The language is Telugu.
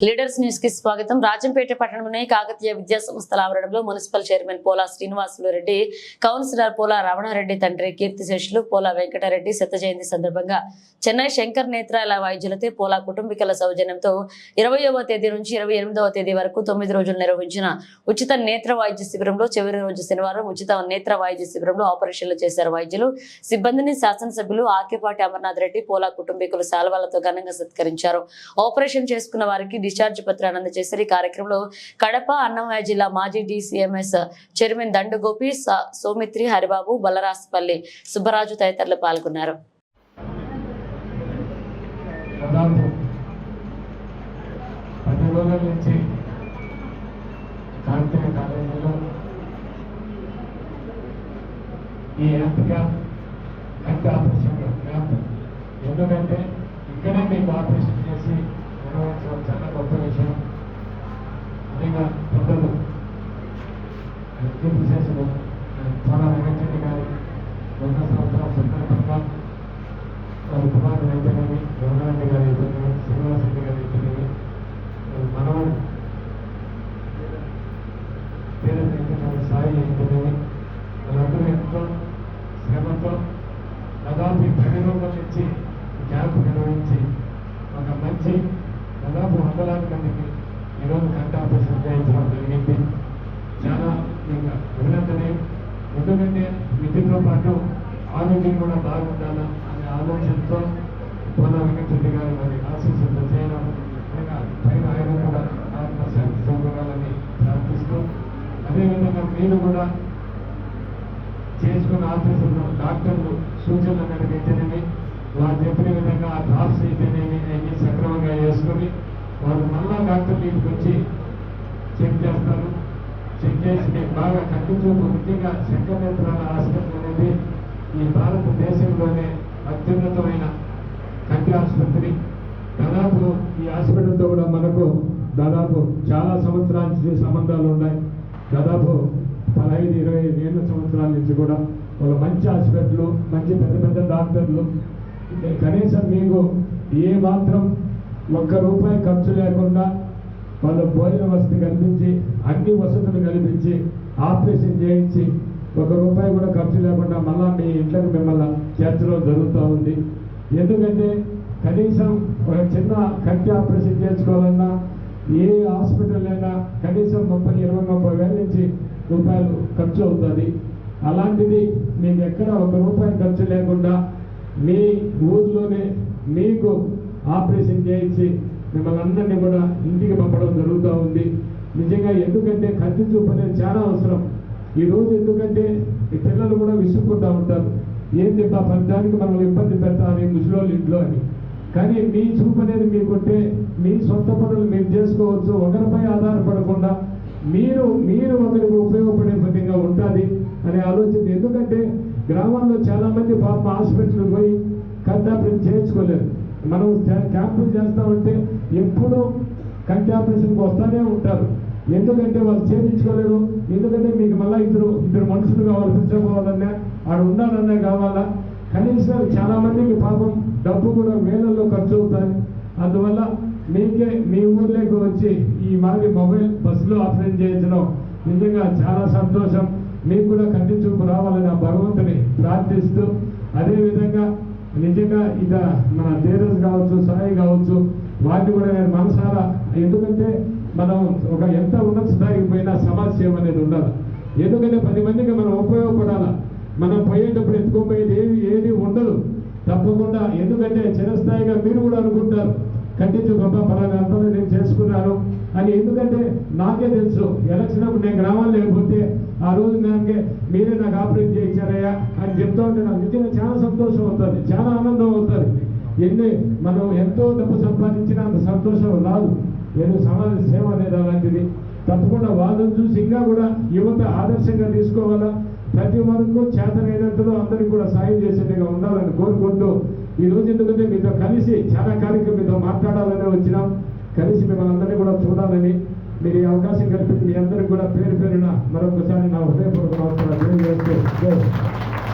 లీడర్స్ న్యూస్కి స్వాగతం. రాజంపేట పట్టణంలోని కాకతీయ విద్యా సంస్థల ఆవరణలో మున్సిపల్ చైర్మన్ పోలా శ్రీనివాసులు రెడ్డి కౌన్సిలర్ పోలా రమణారెడ్డి తండ్రి కీర్తి శేషులు పోలా వెంకటరెడ్డి శత జయంతి సందర్భంగా చెన్నై శంకర్ నేత్రాల వైద్యులతో పోలా కుటుంబీకుల సౌజన్యంతో ఇరవయవ తేదీ నుంచి ఇరవై ఎనిమిదవ తేదీ వరకు తొమ్మిది రోజులు నిర్వహించిన ఉచిత నేత్ర వైద్య శిబిరంలో చివరి రోజు శనివారం ఉచిత నేత్ర వైద్య శిబిరంలో ఆపరేషన్లు చేశారు వైద్యులు సిబ్బందిని శాసనసభ్యులు ఆకేపాటి అమర్నాథ్ రెడ్డి పోలా కుటుంబీకులు శాల్వాలతో ఘనంగా సత్కరించారు. ఆపరేషన్ చేసుకున్న వారికి డిశ్చార్జ్ పత్రాన్ని అందజేశారు ఈ కార్యక్రమంలో కడప అన్నమయ్య జిల్లా మాజీ డిసిఎంఎస్ చైర్మన్ దండగోపి సోమిత్రి హరిబాబు బలరాసుపల్లి సుబ్బరాజు తదితరులు పాల్గొన్నారు. దాదాపు పది యాప్ ఆపరేషన్ క్యాంప్ ఎందుకంటే ఇక్కడే మీకు ఆపరేషన్ చేసి చాలా గొప్ప విషయం అనేక పెద్దలు కీర్తి చేసిన చాలా వెంకటరెడ్డి గారి వంద సంవత్సరాల సందర్భంగా వారి కుమారుడు అయితేనేమి రఘునాథ్ గారు అయితేనేమి శ్రీనివాస్ రెడ్డి గారు అయితేనేమి మనవడు పేరు అయితేనేమి సాయి అయితేనేమి వాళ్ళందరూ ఎంతో శ్రమతో దాదాపు పది రోజుల నుంచి క్యాంప్ నిర్వహించి ఒక మంచి దాదాపు వందలాది మందికి ఈరోజు కంట ఆపరేషన్ చేయించడం జరిగింది. చాలా ఇంకా అభినందనే. ఎందుకంటే విద్యతో పాటు ఆరోగ్యం కూడా బాగుండాలా అనే ఆలోచనతో పోల వెంకటరెడ్డి గారు మరి ఆశీస్సులతో చేయడం పైన ఆయన కూడా ఆత్మశాంతి చూడాలని ప్రార్థిస్తూ అదేవిధంగా మీరు కూడా చేసుకున్న ఆఫీసుల్లో డాక్టర్లు సూచనలు కనుక అయితేనేమి వారు చెప్పిన విధంగా ఆ డ్రాప్స్ అయితేనేమి అన్ని సక్రమంగా వేసుకొని వాళ్ళు మళ్ళా డాక్టర్ ఇంటికి వచ్చి చెక్ చేస్తారు. చెక్ చేసి మీకు బాగా కంటి చూపు ముఖ్యంగా శంకరనేత్రాల ఆసుపత్రి అనేది ఈ భారతదేశంలోనే అత్యున్నతమైన కంటి ఆసుపత్రి. దాదాపు ఈ హాస్పిటల్తో కూడా మనకు దాదాపు చాలా సంవత్సరాల నుంచి సంబంధాలు ఉన్నాయి. దాదాపు పదహైదు ఇరవై ఐదు ఏళ్ళ సంవత్సరాల నుంచి కూడా ఒక మంచి హాస్పిటల్ మంచి పెద్ద పెద్ద డాక్టర్లు కనీసం మీకు ఏ మాత్రం ఒక్క రూపాయి ఖర్చు లేకుండా వాళ్ళ భోజన వసతి కల్పించి అన్ని వసతులు కల్పించి ఆపరేషన్ చేయించి ఒక రూపాయి కూడా ఖర్చు లేకుండా మళ్ళా మీ ఇంట్లోకి మిమ్మల్ని చేర్చడం జరుగుతూ ఉంది. ఎందుకంటే కనీసం ఒక చిన్న కంటి ఆపరేషన్ చేసుకోవాలన్నా ఏ హాస్పిటల్ అయినా కనీసం ముప్పై ఇరవై ముప్పై వేల నుంచి రూపాయలు ఖర్చు అవుతుంది. అలాంటిది మీకు ఎక్కడ ఒక రూపాయి ఖర్చు లేకుండా మీ ఊర్లోనే మీకు ఆపరేషన్ చేయించి మిమ్మల్ని అందరినీ కూడా ఇంటికి పంపడం జరుగుతూ ఉంది. నిజంగా ఎందుకంటే కత్తి చూపు అనేది చాలా అవసరం. ఈ రోజు ఎందుకంటే ఈ పిల్లలు కూడా విసుక్కుంటూ ఉంటారు. ఏంది బా పంచానికి మనం ఇబ్బంది పెడతామని ముసలోళ్ళ ఇంట్లో అని. కానీ మీ చూపు అనేది మీకుంటే మీ సొంత పనులు మీరు చేసుకోవచ్చు. ఒకరిపై ఆధారపడకుండా మీరు మీరు ఒకరికి ఉపయోగపడే విధంగా ఉంటుంది అనే ఆలోచన. ఎందుకంటే గ్రామాల్లో చాలా మంది పాప హాస్పిటల్ పోయి కంటి ఆపరేషన్ చేయించుకోలేరు. మనం క్యాంపులు చేస్తామంటే ఎప్పుడూ కంటి ఆపరేషన్కి ఉంటారు. ఎందుకంటే వాళ్ళు చేయించుకోలేరు. ఎందుకంటే మీకు మళ్ళీ ఇద్దరు ఇద్దరు మనుషులు కావాలి పిలుచుకోవాలన్నా ఆడ ఉండాలన్నా కావాలా. కనీసం చాలా మందికి పాపం డబ్బు కూడా వేలల్లో ఖర్చు అవుతాయి. అందువల్ల మీకే మీ ఊర్లోకి వచ్చి ఈ మాది మొబైల్ బస్సులో ఆపరేషన్ చేయించడం నిజంగా చాలా సంతోషం. మీకు కూడా కంటి చూపు ప్రార్థిస్తూ అదేవిధంగా నిజంగా ఇక మన తేజస్ కావచ్చు సాయి కావచ్చు వాటిని కూడా నేను మనసారా ఎందుకంటే మనం ఒక ఎంత ఉన్నత స్థాయికి పోయినా సమాజసేవ అనేది ఉండాలి. ఎందుకంటే పది మందికి మనం ఉపయోగపడాలా? మనం పోయేటప్పుడు ఎత్తుకుపోయేది ఏది ఏది ఉండదు. తప్పకుండా ఎందుకంటే చిరస్థాయిగా మీరు కూడా అనుకుంటారు. కట్టించు గొప్ప పలానా అంతా నేను చేసుకున్నాను అని ఎందుకంటే నాకే తెలుసు. ఎలక్షన్ అప్పుడు నేను గ్రామాలు లేకపోతే ఆ రోజు నాకే మీరే నాకు ఆపరేట్ చేయించారయ్యా అని చెప్తా ఉంటే నాకు నిజంగా చాలా సంతోషం అవుతుంది చాలా ఆనందం అవుతుంది. ఎన్ని మనం ఎంతో డబ్బు సంపాదించినా అంత సంతోషం రాదు. నేను సమాజ సేవ అనేది అలాంటిది. తప్పకుండా వాళ్ళని చూసి ఇంకా కూడా యువత ఆదర్శంగా తీసుకోవాలా? ప్రతి వరకు చేతనైనంతలో అందరికి కూడా సాయం చేసేట్టుగా ఉండాలని కోరుకుంటూ ఈ రోజు ఎందుకంటే మీతో కలిసి చాలా కార్యక్రమం మీతో మాట్లాడాలని వచ్చినాం. కలిసి మిమ్మల్ని అందరినీ కూడా చూడాలని మీరు ఈ అవకాశం కల్పించి మీ అందరికి కూడా పేరు పేరున మరొకసారి నా హృదయపూర్వక నమస్కారాలు తెలియజేస్తూ